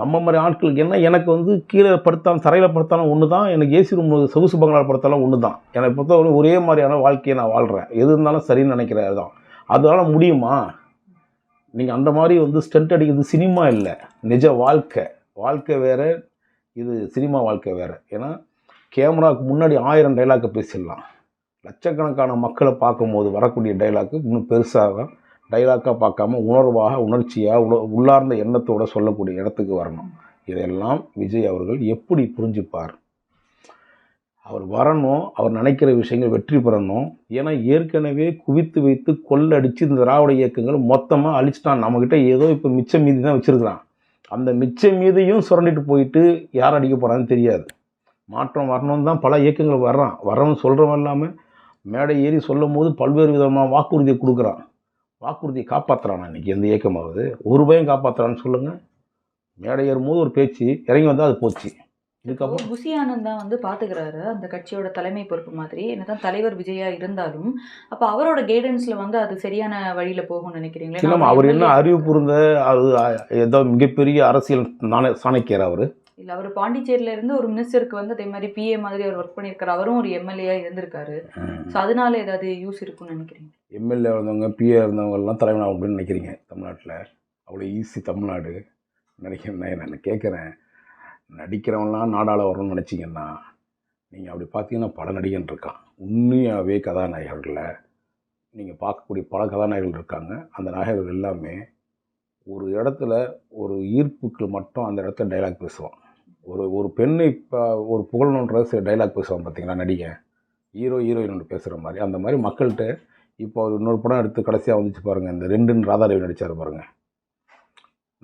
[SPEAKER 1] நம்ம மாதிரி ஆட்களுக்கு என்ன எனக்கு வந்து கீழே படுத்தாலும் தரையில் படுத்தாலும் ஒன்று தான் எனக்கு ஏசி ரூம் சொகுசு பங்களால் படுத்தாலும் ஒன்று தான். எனக்கு பொறுத்தவரை ஒரே மாதிரியான வாழ்க்கையை நான் வாழ்கிறேன் எது இருந்தாலும் சரின்னு நினைக்கிறேன் தான் அதனால் முடியுமா? நீங்கள் அந்த மாதிரி வந்து ஸ்டண்ட் அடிக்கிறது சினிமா இல்லை. நிஜ வாழ்க்கை. வாழ்க்கை வேறு இது சினிமா வாழ்க்கை வேறு. ஏன்னா கேமராவுக்கு முன்னாடி ஆயிரம் டைலாக்கை பேசிடலாம். லட்சக்கணக்கான மக்களை பார்க்கும்போது வரக்கூடிய டைலாக்கு இன்னும் பெருசாக டைலாக்காக பார்க்காம உணர்வாக உணர்ச்சியாக உண உள்ளார்ந்த எண்ணத்தோடு சொல்லக்கூடிய இடத்துக்கு வரணும். இதெல்லாம் விஜய் அவர்கள் எப்படி புரிஞ்சுப்பார்? அவர் வரணும் அவர் நினைக்கிற விஷயங்கள் வெற்றி பெறணும். ஏன்னா ஏற்கனவே குவித்து வைத்து கொள்ளடிச்சு இந்த திராவிட இயக்கங்கள் மொத்தமாக அழிச்சிட்டான். நம்மக்கிட்ட ஏதோ இப்போ மிச்ச மீதி தான் வச்சுருக்கிறான். அந்த மிச்ச மீதியும் சுரண்டிட்டு போயிட்டு யார் அடிக்க போகிறான்னு தெரியாது. மாற்றம் வரணும்னு தான் பல இயக்கங்கள் வர்றான். வரவன் சொல்கிறவன் இல்லாமல் மேடை ஏறி சொல்லும் போது பல்வேறு விதமான வாக்குறுதியை கொடுக்குறான். வாக்குறுதியை காப்பாற்றுறான் இன்னைக்கு எந்த இயக்கமாவது. ஒரு பயம் காப்பாற்றுறான்னு சொல்லுங்கள் மேடை ஏறும்போது ஒரு பேச்சு இறங்கி வந்தால் அது போச்சு. இதுக்கப்புறம்?
[SPEAKER 2] புசி ஆனந்த் தான் வந்து பாத்துக்கிறாரு. அந்த கட்சியோட தலைமை பொறுப்பு மாதிரி. என்னதான் தலைவர் விஜயா இருந்தாலும் அப்ப அவரோட கைடன்ஸ்ல வந்து அது சரியான வழியில போகும்னு நினைக்கிறீங்களா?
[SPEAKER 1] அவர் என்ன அறிவு புரிந்த அது ஏதோ மிகப்பெரிய அரசியல் நாணய சாணக்கியர் அவர்.
[SPEAKER 2] இல்ல அவர் பாண்டிச்சேரியில இருந்து ஒரு மினிஸ்டருக்கு வந்து அதே மாதிரி பிஏ மாதிரி அவர் ஒர்க் பண்ணியிருக்காரு. அவரும் ஒரு எம்எல்ஏயா இருந்திருக்காரு. ஸோ அதனால ஏதாவது யூஸ் இருக்கும்னு நினைக்கிறீங்க?
[SPEAKER 1] எம்எல்ஏ இருந்தவங்க பிஏ இருந்தவங்கெல்லாம் தலைவன் அப்படின்னு நினைக்கிறீங்க தமிழ்நாட்டில். அவ்வளோ ஈஸி தமிழ்நாடு. நினைக்கிறேன் நான் கேட்குறேன் நடிக்கிறவன்லாம் நாடாள வரணும்னு நினச்சிங்கன்னா நீங்கள் அப்படி பார்த்தீங்கன்னா பல நடிகன் இருக்கான். உண்மையாகவே கதாநாயகர்களில் நீங்கள் பார்க்கக்கூடிய பல கதாநாயகர்கள் இருக்காங்க. அந்த நாயகர்கள் எல்லாமே ஒரு இடத்துல ஒரு ஈர்ப்புக்கு மட்டும் அந்த இடத்துல டைலாக் பேசுவான். ஒரு ஒரு பெண்ணை இப்போ ஒரு புகழணுன்ற சில டைலாக் பேசுவான் பார்த்தீங்களா நடிகன் ஹீரோ ஹீரோயின் ஒன்று பேசுகிற மாதிரி. அந்த மாதிரி மக்கள்கிட்ட இப்போ அவர் இன்னொரு படம் எடுத்து கடைசியாக வந்துச்சு பாருங்கள் இந்த ரெண்டுன்னு ராதாரவி நடித்தார் பாருங்கள்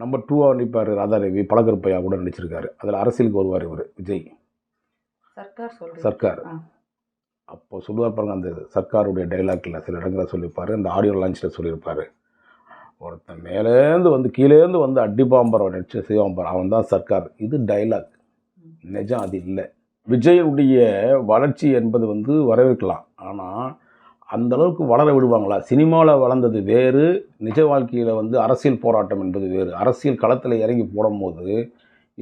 [SPEAKER 1] நம்பர் டூவாக நடிப்பார் ராதாரவி பழக்கருப்பையா கூட நடிச்சிருக்காரு. அதில் அரசியலுக்கு வருவார் இவர் விஜய்.
[SPEAKER 2] சர்க்கார்
[SPEAKER 1] சர்க்கார். அப்போ சொல்லுவார் பாருங்க அந்த சர்க்காருடைய டைலாக்ல சில இடங்களில் சொல்லியிருப்பார் அந்த ஆடியோ லான்ச்சில் சொல்லியிருப்பார். ஒருத்தன் மேலேருந்து வந்து கீழேருந்து வந்து அடிப்பாம்பர் அவன் நடிச்ச சிவம்பர் அவன் தான் சர்க்கார். இது டைலாக் நிஜம் அது இல்லை. விஜயுடைய வளர்ச்சி என்பது வந்து வரவேற்கலாம். ஆனால் அந்த அளவுக்கு வளர விடுவாங்களா? சினிமாவில் வளர்ந்தது வேறு நிஜ வாழ்க்கையில் வந்து அரசியல் போராட்டம் என்பது வேறு. அரசியல் களத்தில் இறங்கி போடும்போது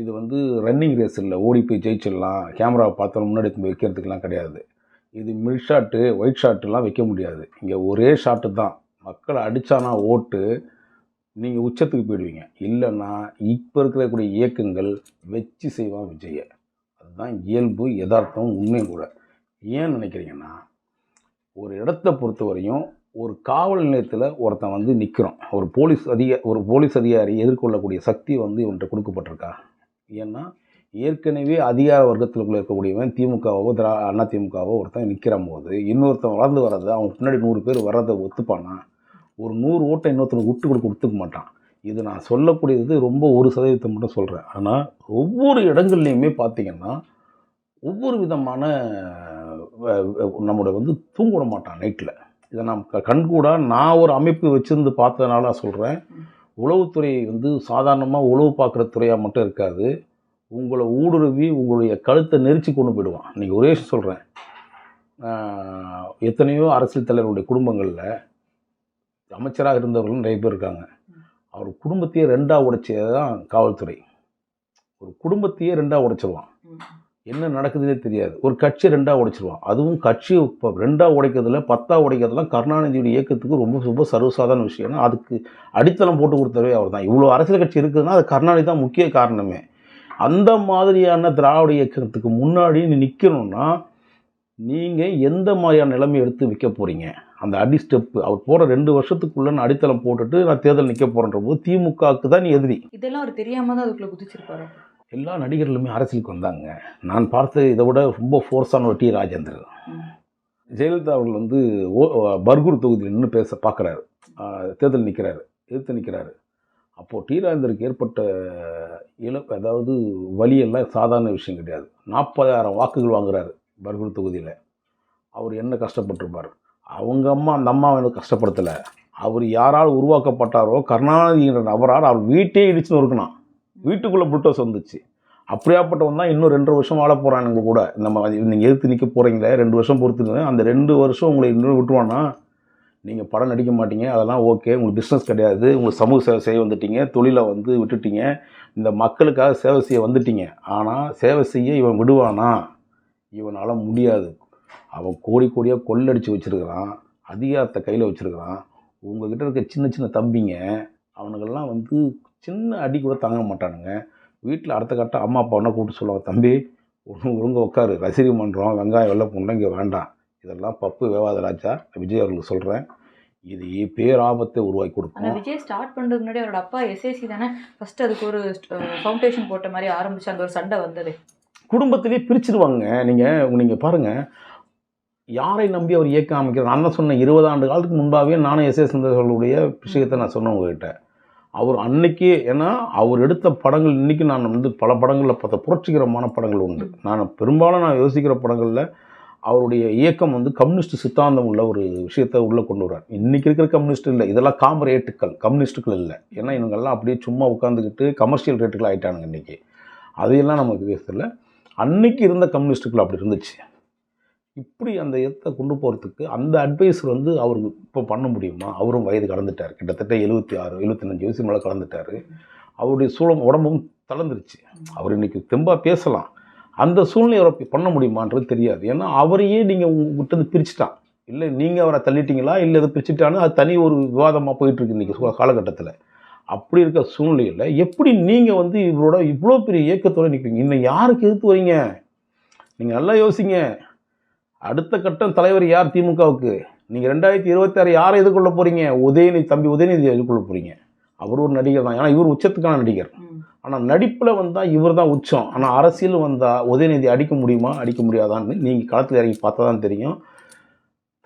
[SPEAKER 1] இது வந்து ரன்னிங் ரேஸ் இல்லை. ஓடி போய் ஜெயிச்சிடலாம். கேமராவை பார்த்தோம் முன்னாடி போய் வைக்கிறதுக்கெலாம் கிடையாது. இது மில் ஷாட்டு ஒயிட் ஷாட்டுலாம் வைக்க முடியாது. இங்கே ஒரே ஷாட்டு தான். மக்களை அடித்தானா ஓட்டு நீங்கள் உச்சத்துக்கு போயிடுவீங்க. இல்லைன்னா இப்போ இருக்கக்கூடிய இயக்கங்கள் வச்சு செய்வான் விஜயை அதுதான் இயல்பு யதார்த்தம் உண்மையும் கூட. ஏன் நினைக்கிறீங்கன்னா ஒரு இடத்த பொறுத்தவரையும் ஒரு காவல் நிலையத்தில் ஒருத்தன் வந்து நிற்கிறோம் ஒரு போலீஸ் அதிக ஒரு போலீஸ் அதிகாரி எதிர்கொள்ளக்கூடிய சக்தி வந்து இவன்கிட்ட கொடுக்கப்பட்டிருக்கா? ஏன்னா ஏற்கனவே அதிகார வர்க்கத்துக்குள்ள இருக்கக்கூடியவன் திமுகவோ திரா அண்ணா திமுகவோ ஒருத்தன் நிற்கிற போது இன்னொருத்தன் வளர்ந்து வர்றது அவன் பின்னாடி நூறு பேர் வர்றதை ஒத்துப்பானா? ஒரு நூறு ஓட்டை இன்னொருத்தனுக்கு விட்டு கொடுக்க கொடுத்துக்க மாட்டான். இது நான் சொல்லக்கூடியது ரொம்ப ஒரு சதவீதத்தை மட்டும் சொல்கிறேன் ஆனால் ஒவ்வொரு இடங்கள்லையுமே பார்த்தீங்கன்னா ஒவ்வொரு விதமான வ- வந்து தூங்கிட மாட்டான் நைட்டில் இதை நான் க- கண்கூடா நான் ஒரு அமைப்பு வச்சுருந்து பார்த்ததுனால சொல்கிறேன் உளவுத்துறை வந்து சாதாரணமாக உளவு பார்க்குற துறையாக மட்டும் இருக்காது. உங்களை ஊடுருவி உங்களுடைய கழுத்தை நெரிச்சு கொண்டு போயிடுவான். நீங்கள் ஒரே சொல்கிறேன் எத்தனையோ அரசியல் தலைவருடைய குடும்பங்களில் அமைச்சராக இருந்தவர்களும் நிறைய பேர் இருக்காங்க. அவர் குடும்பத்தையே ரெண்டாக உடைச்சது தான் காவல்துறை. ஒரு குடும்பத்தையே ரெண்டாக உடைச்சிருவான். என்ன நடக்குதுன்னே தெரியாது. ஒரு கட்சி ரெண்டாக உடைச்சிருவான். அதுவும் கட்சி இப்போ ரெண்டாக உடைக்கிறதுல பத்தாக உடைக்கிறதுலாம் கருணாநிதியுடைய இயக்கத்துக்கு ரொம்ப ரொம்ப சர்வசாதாரண விஷயம். அதுக்கு அடித்தளம் போட்டு கொடுத்தவே அவர் தான். இவ்வளோ அரசியல் கட்சி இருக்குதுன்னா அது கருணாநிதி தான் முக்கிய காரணமே. அந்த மாதிரியான திராவிட இயக்கத்துக்கு முன்னாடி நீ நிற்கணும்னா நீங்கள் எந்த மாதிரியான நிலைமை எடுத்து விற்க போகிறீங்க அந்த அடி ஸ்டெப்பு அவர் போகிற ரெண்டு வருஷத்துக்குள்ளே நான் அடித்தளம் போட்டுட்டு நான் தேர்தல் நிற்க போகிறன்ற போது திமுகவுக்கு தான் எதிரி.
[SPEAKER 2] இதெல்லாம் அவர் தெரியாம தான் அதுக்குள்ள குதிச்சிருப்பாரு?
[SPEAKER 1] எல்லா நடிகர்களுமே அரசியலுக்கு வந்தாங்க. நான் பார்த்த இதை விட ரொம்ப ஃபோர்ஸான ஒரு டி ராஜேந்தர். ஜெயலலிதா அவர்கள் வந்து ஓ பர்கூர் தொகுதியில் நின்று பேச பார்க்குறாரு தேர்தல் நிற்கிறாரு எதிர்த்து நிற்கிறாரு அப்போது டி ராஜேந்தருக்கு ஏற்பட்ட இழப்பு அதாவது வலியெல்லாம் சாதாரண விஷயம் கிடையாது. நாற்பதாயிரம் வாக்குகள் வாங்குறாரு பர்கூர் தொகுதியில். அவர் என்ன கஷ்டப்பட்டிருப்பார்? அவங்க அம்மா அந்த அம்மா எனக்கு கஷ்டப்படுத்தலை. அவர் யாரால் உருவாக்கப்பட்டாரோ கருணாநிதிங்கிற நபரால் அவர் வீட்டே இடிச்சுன்னு இருக்கணும் வீட்டுக்குள்ளே புல்டோஸ் வந்துச்சு. அப்படியாப்பட்டவன் தான் இன்னும் ரெண்டு வருஷம் வாழ போகிறானுங்க கூட. நம்ம நீங்கள் எதிர்த்து நிற்க போகிறீங்களே ரெண்டு வருஷம் பொறுத்துங்க அந்த ரெண்டு வருஷம் உங்களை இன்னும் விட்டுவான்னா நீங்கள் படம் நடிக்க மாட்டீங்க அதெல்லாம் ஓகே. உங்களுக்கு பிஸ்னஸ் கிடையாது. உங்களுக்கு சமூக சேவை செய்ய வந்துட்டீங்க தொழிலை வந்து விட்டுட்டீங்க. இந்த மக்களுக்காக சேவை செய்ய வந்துட்டீங்க. ஆனால் சேவை செய்ய இவன் விடுவானா? இவனால் முடியாது. அவன் கோடி கோடியாக கொள்ளடிச்சு வச்சுருக்கிறான் அதிகாரத்தை கையில் வச்சுருக்கிறான். உங்ககிட்ட இருக்க சின்ன சின்ன தம்பிங்க அவனுங்கெல்லாம் வந்து சின்ன அடி கூட தாங்க மாட்டானுங்க. வீட்டில் அடுத்த கட்டம் அம்மா அப்பா ஒன்றா கூப்பிட்டு சொல்லுவாங்க தம்பி ஒன்று ஒழுங்கா உட்காரு. ரசிகை மன்றம் வெங்காயம் வெள்ளை பூண்டை இங்கே வேண்டாம். இதெல்லாம் பப்பு வேவாத ராஜா. விஜய் அவர்களுக்கு சொல்கிறேன் இது பேராபத்தை உருவாக்கி கொடுக்கும்.
[SPEAKER 2] விஜய் ஸ்டார்ட் பண்றதுக்கு முன்னாடி அவரோட அப்பா எஸ்ஏசி தானே? ஃபர்ஸ்ட் அதுக்கு ஒரு ஃபவுண்டேஷன் போட்ட மாதிரி ஆரம்பிச்சு அந்த ஒரு சண்டை வந்தது.
[SPEAKER 1] குடும்பத்திலே பிரிச்சிருவாங்க. நீங்கள் நீங்கள் பாருங்கள் யாரை நம்பி அவர் இயக்கம் அமைக்கிறார் நான் தான் சொன்னேன் இருபது ஆண்டு காலத்துக்கு முன்பாகவே நானும் எஸ் எஸ் சந்திரர்களுடைய விஷயத்தை நான் சொன்னேன் உங்ககிட்ட. அவர் அன்னைக்கே ஏன்னா அவர் எடுத்த படங்கள் இன்றைக்கி நான் வந்து பல படங்களில் பார்த்த புரட்சிகரமான படங்கள் உண்டு. நான் பெரும்பாலும் நான் யோசிக்கிற படங்களில் அவருடைய இயக்கம் வந்து கம்யூனிஸ்ட் சித்தாந்தம் உள்ள ஒரு விஷயத்தை உள்ளே கொண்டு வரார் இன்றைக்கி இருக்கிற கம்யூனிஸ்ட் இல்லை இதெல்லாம் காமரேட்டுக்கள் கம்யூனிஸ்ட்டுகள் இல்லை. ஏன்னா இவங்கெல்லாம் அப்படியே சும்மா உட்காந்துக்கிட்டு கமர்ஷியல் ரேட்டுகள் ஆகிட்டானுங்க இன்றைக்கி அதையெல்லாம் நமக்கு பேசல அன்னைக்கு இருந்த கம்யூனிஸ்ட்டுகள் அப்படி இருந்துச்சு. இப்படி அந்த இடத்தை கொண்டு போகிறதுக்கு அந்த அட்வைஸர் வந்து அவருக்கு இப்போ பண்ண முடியுமா? அவரும் வயது கலந்துட்டார் கிட்டத்தட்ட எழுபத்தி ஆறு எழுபத்தஞ்சு வயசு மேலே கலந்துட்டார் அவருடைய சூழம் உடம்பும் தளர்ந்துருச்சு. அவர் இன்றைக்கி தெம்பாக பேசலாம். அந்த சூழ்நிலை அவரை பண்ண முடியுமான்றது தெரியாது. ஏன்னா அவரையே நீங்கள் உங்ககிட்ட பிரிச்சுட்டான். இல்லை நீங்கள் அவரை தள்ளிட்டீங்களா? இல்லை இதை பிரிச்சுட்டான்னு அது தனி ஒரு விவாதமாக போயிட்டுருக்கு இன்றைக்கி காலகட்டத்தில். அப்படி இருக்க சூழ்நிலையில் எப்படி நீங்கள் வந்து இவரோட இவ்வளோ பெரிய இயக்கத்தோடு நிற்பீங்க இன்னும் யாருக்கு எதிர்த்து வரீங்க? நீங்கள் நல்லா யோசிங்க. அடுத்த கட்டம் தலைவர் யார் திமுகவுக்கு? நீங்கள் ரெண்டாயிரத்தி இருபத்தாறு யாரை எதிர்கொள்ள போகிறீங்க உதயநிதி தம்பி உதயநிதி எதிர்கொள்ள போகிறீங்க அவர் ஒரு நடிகர் தான். ஏன்னா இவர் உச்சத்துக்கான நடிகர். ஆனால் நடிப்பில் வந்தால் இவர் தான் உச்சம். ஆனால் அரசியல் வந்தால் உதயநிதி அடிக்க முடியுமா? அடிக்க முடியாதான்னு நீங்கள் களத்தில் இறங்கி பார்த்தா தான் தெரியும்.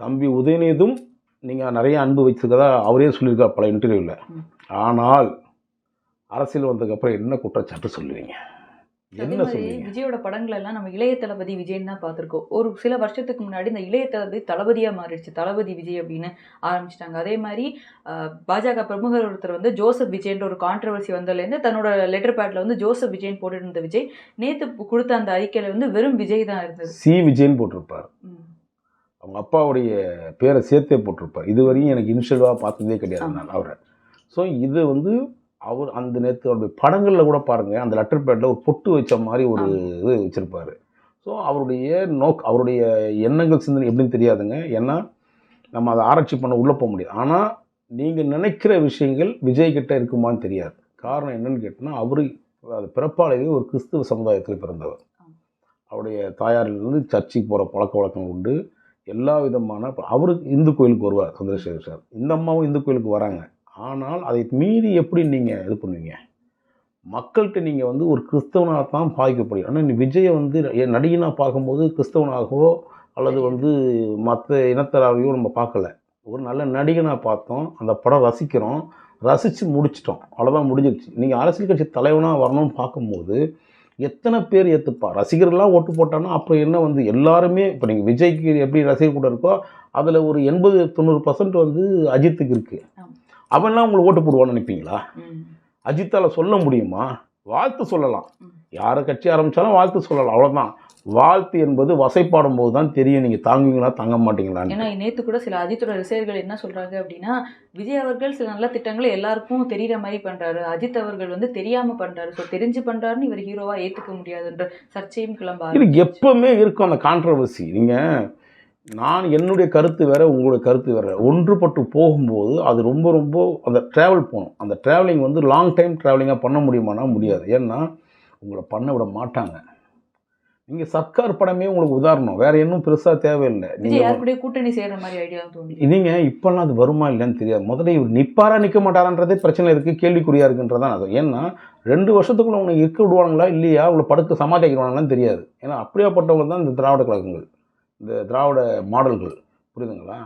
[SPEAKER 1] தம்பி உதயநிதியும் நீங்கள் நிறைய அன்பு வச்சிருக்கதா அவரே சொல்லியிருக்கார் பல இன்டர்வியூவில். ஆனால் அரசியல் வந்ததுக்கப்புறம் என்ன குற்றச்சாட்டு சொல்லுவீங்க? என்ன சொல்லுவீங்க
[SPEAKER 2] விஜயோட படங்கள் எல்லாம் நம்ம இளைய தளபதி விஜய்னு தான் பார்த்துருக்கோம். ஒரு சில வருஷத்துக்கு முன்னாடி இந்த இளைய தளபதி தளபதியா மாறிடுச்சு. தளபதி விஜய் அப்படின்னு ஆரம்பிச்சிட்டாங்க. அதே மாதிரி பாஜக பிரமுகர் ஒருத்தர் வந்து ஜோசப் விஜய்ன்ற ஒரு கான்ட்ரவர்சி வந்ததுலேருந்து தன்னோட லெட்டர் பேட்ல வந்து ஜோசப் விஜய்னு போட்டுட்டு இருந்த விஜய் நேத்து கொடுத்த அந்த அறிக்கையில வந்து வெறும் விஜய் தான் இருந்தது.
[SPEAKER 1] சி விஜயன் போட்டிருப்பார். அவங்க அப்பாவுடைய பேரை சேர்த்தே போட்டிருப்பார். இதுவரையும் எனக்கு இனிஷியலாக பார்த்ததே கிடையாது. நான் அவரை. ஸோ இது வந்து அவர் அந்த நேற்று அவருடைய படங்களில் கூட பாருங்கள் அந்த லெட்டர் பேட்டில் ஒரு பொட்டு வச்ச மாதிரி ஒரு இது வச்சுருப்பார். ஸோ அவருடைய நோக் அவருடைய எண்ணங்கள் சிந்தனை எப்படின்னு தெரியாதுங்க. ஏன்னா நம்ம அதை ஆராய்ச்சி பண்ண உள்ளே போக முடியாது. ஆனால் நீங்கள் நினைக்கிற விஷயங்கள் விஜய் கிட்ட இருக்குமான்னு தெரியாது. காரணம் என்னன்னு கேட்டிங்கன்னா அவர் அது பிறப்பாலேயே ஒரு கிறிஸ்துவ சமுதாயத்தில் பிறந்தவர். அவருடைய தாயாரிலிருந்து சர்ச்சுக்கு போகிற பழக்க வழக்கம் உண்டு. எல்லா விதமான அவரு இந்து கோயிலுக்கு வருவார் சந்திரசேகர் சார். இந்த அம்மாவும் இந்து கோயிலுக்கு வராங்க. ஆனால் அதை மீறி எப்படி நீங்கள் இது பண்ணுவீங்க? மக்கள்கிட்ட நீங்கள் வந்து ஒரு கிறிஸ்தவனாக தான் பாதிக்கப்படுவீங்க. ஆனால் நீ விஜயை வந்து நடிகனாக பார்க்கும்போது கிறிஸ்தவனாகவோ அல்லது வந்து மற்ற இனத்தராகவோ நம்ம பார்க்கல. ஒரு நல்ல நடிகனாக பார்த்தோம் அந்த படம் ரசிக்கிறோம் ரசித்து முடிச்சிட்டோம். அவ்வளோதான் முடிஞ்சிருச்சு. நீங்கள் அரசியல் கட்சி தலைவனாக வரணும்னு பார்க்கும்போது எத்தனை பேர் ஏற்றுப்பா ரசிகர்கள்லாம் ஓட்டு போட்டான்னா அப்புறம் என்ன வந்து எல்லாருமே இப்போ நீங்கள் விஜய்க்கு எப்படி ரசிகர் கூட இருக்கோ அதில் ஒரு எண்பது தொண்ணூறு பர்சன்ட் வந்து அஜித்துக்கு இருக்குது அவன்லாம் உங்களுக்கு ஓட்டு போடுவான்னு நினைப்பீங்களா. அஜித்தால் சொல்ல முடியுமா? வாழ்த்து சொல்லலாம். யாரை கட்சி ஆரம்பித்தாலும் வாழ்த்து சொல்லலாம். அவ்வளோதான் வாழ்த்து என்பது வசைப்பாடும் போது தான் தெரியும். நீங்கள் தாங்குவீங்களா தாங்க மாட்டீங்களான்னு.
[SPEAKER 2] ஏன்னா நேத்து கூட சில அஜித்தோட ரசிகர்கள் என்ன சொல்றாங்க அப்படின்னா விஜய் அவர்கள் சில நல்ல திட்டங்களை எல்லாருக்கும் தெரியற மாதிரி பண்றாரு. அஜித் அவர்கள் வந்து தெரியாம பண்றாரு. ஸோ தெரிஞ்சு பண்றாருன்னு இவர் ஹீரோவா ஏத்துக்க முடியாதுன்ற சர்ச்சையும் கிளம்ப
[SPEAKER 1] இது. எப்பவுமே இருக்கும் அந்த கான்ட்ரவர்சி நீங்கள் நான் என்னுடைய கருத்து வேற உங்களுடைய கருத்து வேற. ஒன்றுபட்டு போகும்போது அது ரொம்ப ரொம்ப அந்த ட்ராவல் போகணும். அந்த ட்ராவலிங் வந்து லாங் டைம் ட்ராவலிங்காக பண்ண முடியுமானா முடியாது. ஏன்னா உங்களை பண்ண விட மாட்டாங்க. நீங்கள் சர்க்கார் படமே உங்களுக்கு உதாரணம். வேற இன்னும் பெருசாக தேவையில்லை. நீங்கள்
[SPEAKER 2] கூட்டணி சேர்ற மாதிரி ஐடியா தோணுது.
[SPEAKER 1] நீங்கள் இப்போல்லாம் அது வருமா இல்லைன்னு தெரியாது. முதல்ல இவர் நிப்பாரா நிற்க மாட்டாரான்றதே பிரச்சனை இருக்குது கேள்விக்குறியாக இருக்குன்றதான் அது. ஏன்னா ரெண்டு வருஷத்துக்குள்ள உனக்கு இருக்க விடுவாங்களா இல்லையா? அவளை படுக்க சமாளிக்கிறாங்களான்னு தெரியாது. ஏன்னா அப்படியாப்பட்டவங்க தான் இந்த திராவிட கழகங்கள். இந்த திராவிட மாடல்கள். புரியுதுங்களா?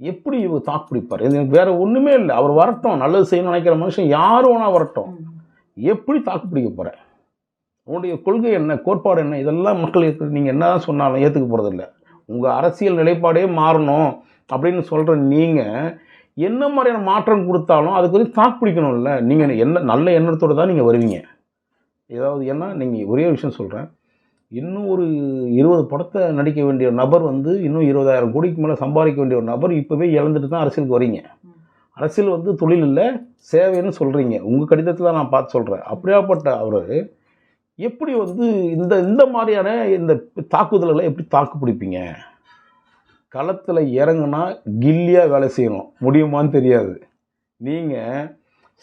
[SPEAKER 1] எப்படி இவர் தாக்கு பிடிப்பார்? இது வேற ஒன்றுமே இல்லை. அவர் வரட்டும். நல்லது செய்யணும்னு நினைக்கிற மனுஷன் யாரும் வேணா வரட்டும். எப்படி தாக்கு பிடிக்க போற? உன்னுடைய கொள்கை என்ன? கோட்பாடு என்ன? இதெல்லாம் மக்கள் நீங்கள் என்ன தான் சொன்னாலும் ஏற்றுக்க போகிறதில்ல உங்கள் அரசியல் நிலைப்பாடே மாறணும் அப்படின்னு சொல்கிற நீங்கள் என்ன மாதிரியான மாற்றம் கொடுத்தாலும் அதுக்கு வந்து தாக்கு பிடிக்கணும்ல. நீங்கள் என்ன நல்ல எண்ணத்தோடு தான் நீங்கள் வருவீங்க. ஏதாவது ஏன்னா நீங்கள் ஒரே விஷயம் சொல்கிறேன் இன்னும் ஒரு இருபது படத்தை நடிக்க வேண்டிய நபர் வந்து இன்னும் இருபதாயிரம் கோடிக்கு மேலே சம்பாதிக்க வேண்டிய ஒரு நபர் இப்போவே இழந்துட்டு தான் அரசியலுக்கு வரீங்க. அரசியல் வந்து தொழில் இல்லை சேவைன்னு சொல்கிறீங்க உங்கள் கடிதத்தில் நான் பார்த்து சொல்கிறேன் அப்படியாப்பட்ட அவர் எப்படி வந்து இந்த இந்த மாதிரியான இந்த தாக்குதல்களை எப்படி தாக்கு பிடிப்பீங்க? களத்தில் இறங்குனா கில்லியாக வேலை செய்யணும். முடியுமான்னு தெரியாது. நீங்கள்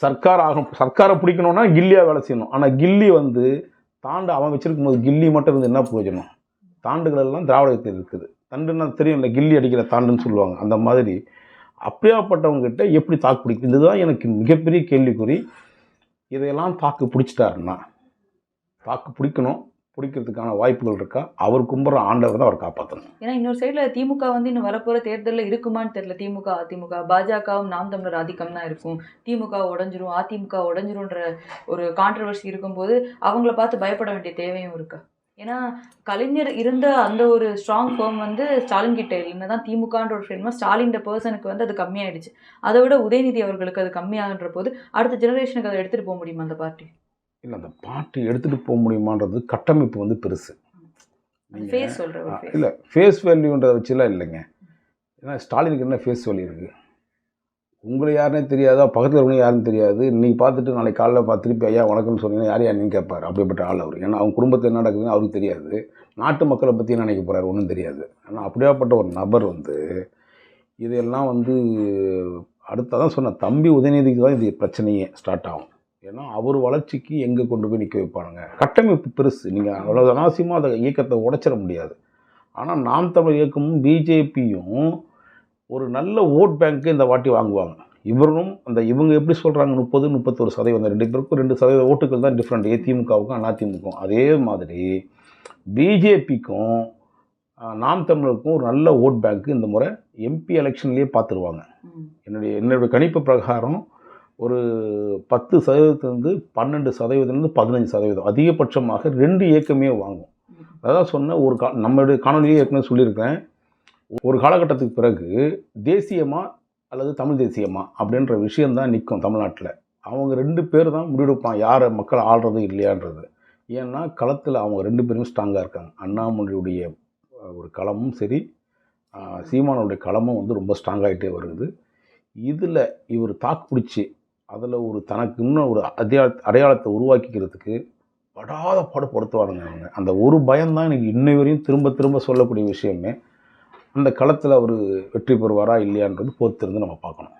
[SPEAKER 1] சர்க்கார் ஆகும் சர்க்காரை பிடிக்கணுன்னா கில்லியாக வேலை செய்யணும். ஆனால் கில்லி வந்து தாண்டு அவன் வச்சிருக்கும் போது கில்லி மட்டும் இருந்து என்ன பிரயோஜனம்? தாண்டுகள் எல்லாம் திராவிடத்தில் இருக்குது. தண்டுன்னா தெரியும்ல கில்லி அடிக்கிற தாண்டுன்னு சொல்லுவாங்க. அந்த மாதிரி அப்படியாப்பட்டவங்ககிட்ட எப்படி தாக்கு பிடிக்கும் இதுதான் எனக்கு மிகப்பெரிய கேள்விக்குறி. இதையெல்லாம் தாக்கு பிடிச்சிட்டாருன்னா தாக்கு பிடிக்கணும். பிடிக்கிறதுக்கான வாய்ப்புகள் இருக்கா? அவர் கும்புற ஆண்டவர் தான் அவர் காப்பாற்றணும்
[SPEAKER 2] ஏன்னா இன்னொரு சைடில் திமுக வந்து இன்னும் வரப்போகிற தேர்தலில் இருக்குமான்னு தெரியல. திமுக அதிமுக பாஜகவும் நாம் தமிழர் ஆதிக்கம் தான் இருக்கும். திமுக உடஞ்சிரும் அதிமுக உடஞ்சிரும்ன்ற ஒரு கான்ட்ரவர்சி இருக்கும்போது அவங்கள பார்த்து பயப்பட வேண்டிய தேவையும் இருக்கா? ஏன்னா கலைஞர் இருந்த அந்த ஒரு ஸ்ட்ராங் ஃபார்ம் வந்து ஸ்டாலின் கிட்ட இல்லை. தான் திமுகன்ற ஒரு ஃப்ரெண்ட்மா ஸ்டாலின் பர்சனுக்கு வந்து அது கம்மியாயிடுச்சு. அதை விட உதயநிதி அவர்களுக்கு அது கம்மியாகின்ற போது அடுத்த ஜெனரேஷனுக்கு அதை எடுத்துகிட்டு போக முடியுமா அந்த பார்ட்டி
[SPEAKER 1] இல்லை அந்த பாட்டு எடுத்துகிட்டு போக முடியுமான்றது கட்டமைப்பு வந்து பெருசு. இல்லை ஃபேஸ் வேல்யூன்றதை வச்சுலாம் இல்லைங்க. ஏன்னா ஸ்டாலினுக்கு என்ன ஃபேஸ் வேல்யூ இருக்குது உங்களை யாருனே தெரியாதா? பக்கத்தில் இருக்கவங்க யாருன்னு தெரியாது. இன்னைக்கு பார்த்துட்டு நாளைக்கு காலைல பார்த்து திருப்பி ஐயா வணக்கம்னு சொன்னீங்கன்னா யார் யாருன்னு கேட்பார்? அப்படிப்பட்ட ஆள் அவர். ஏன்னா அவங்க குடும்பத்தில் என்ன நடக்குதுன்னு அவருக்கு தெரியாது. நாட்டு மக்களை பற்றி நினைக்க போகிறாரு ஒன்றும் தெரியாது. ஆனால் அப்படியாப்பட்ட ஒரு நபர் வந்து இதெல்லாம் வந்து அடுத்ததான் சொன்ன தம்பி உதயநிதிக்கு தான் இது பிரச்சனையே ஸ்டார்ட் ஆகும். ஏன்னா அவர் வளர்ச்சிக்கு எங்கே கொண்டு போய் நிற்க வைப்பானுங்க? கட்டமைப்பு பெருசு. நீங்கள் அவ்வளோ அனாவசியமாக அதை இயக்கத்தை உடைச்சிட முடியாது. ஆனால் நாம் தமிழ் இயக்கமும் பிஜேபியும் ஒரு நல்ல ஓட் பேங்க்கு இந்த வாட்டி வாங்குவாங்க. இவரும் அந்த இவங்க எப்படி சொல்கிறாங்க முப்பது முப்பத்தொரு சதவீதம் ரெண்டு பேருக்கும் ரெண்டு சதவீத ஓட்டுகள் தான் டிஃப்ரெண்ட் ஏதிமுகவுக்கும் அதிமுகவும் அதே மாதிரி பிஜேபிக்கும் நாம் தமிழருக்கும் ஒரு நல்ல ஓட் பேங்க்கு இந்த முறை எம்பி எலெக்ஷன்லேயே பார்த்துருவாங்க. என்னுடைய என்னுடைய கணிப்பு பிரகாரம் ஒரு பத்து சதவீதத்துலேருந்து பன்னெண்டு சதவீதத்துலேருந்து பதினஞ்சு சதவீதம். அதிகபட்சமாக ரெண்டு இயக்கமே வாங்கும் அதான் சொன்ன ஒரு கா நம்மளுடைய காணொலியே ஏற்கனவே சொல்லியிருக்கேன் ஒரு காலகட்டத்துக்கு பிறகு தேசியமா அல்லது தமிழ் தேசியமா அப்படின்ற விஷயந்தான் நிற்கும் தமிழ்நாட்டில். அவங்க ரெண்டு பேர் தான் முடிவெடுப்பான் யாரை மக்கள் ஆள்றது இல்லையான்றது. ஏன்னா களத்தில் அவங்க ரெண்டு பேரும் ஸ்ட்ராங்காக இருக்காங்க. அண்ணாமலையுடைய ஒரு களமும் சரி அஹ், சீமானுடைய களமும் வந்து ரொம்ப ஸ்ட்ராங்காகிட்டே வருது. இதில் இவர் தாக்கு பிடிச்சி அதில் ஒரு தனக்கு இன்னும் ஒரு அடையாள அடையாளத்தை உருவாக்கிக்கிறதுக்கு படாத பாடுபடுத்துவாருங்க அவங்க அந்த ஒரு பயம்தான் எனக்கு இன்னை வரையும் திரும்ப திரும்ப சொல்லக்கூடிய விஷயமே. அந்த களத்தில் அவர் வெற்றி பெறுவாரா இல்லையான்றது பொறுத்திருந்து நம்ம பார்க்கணும்.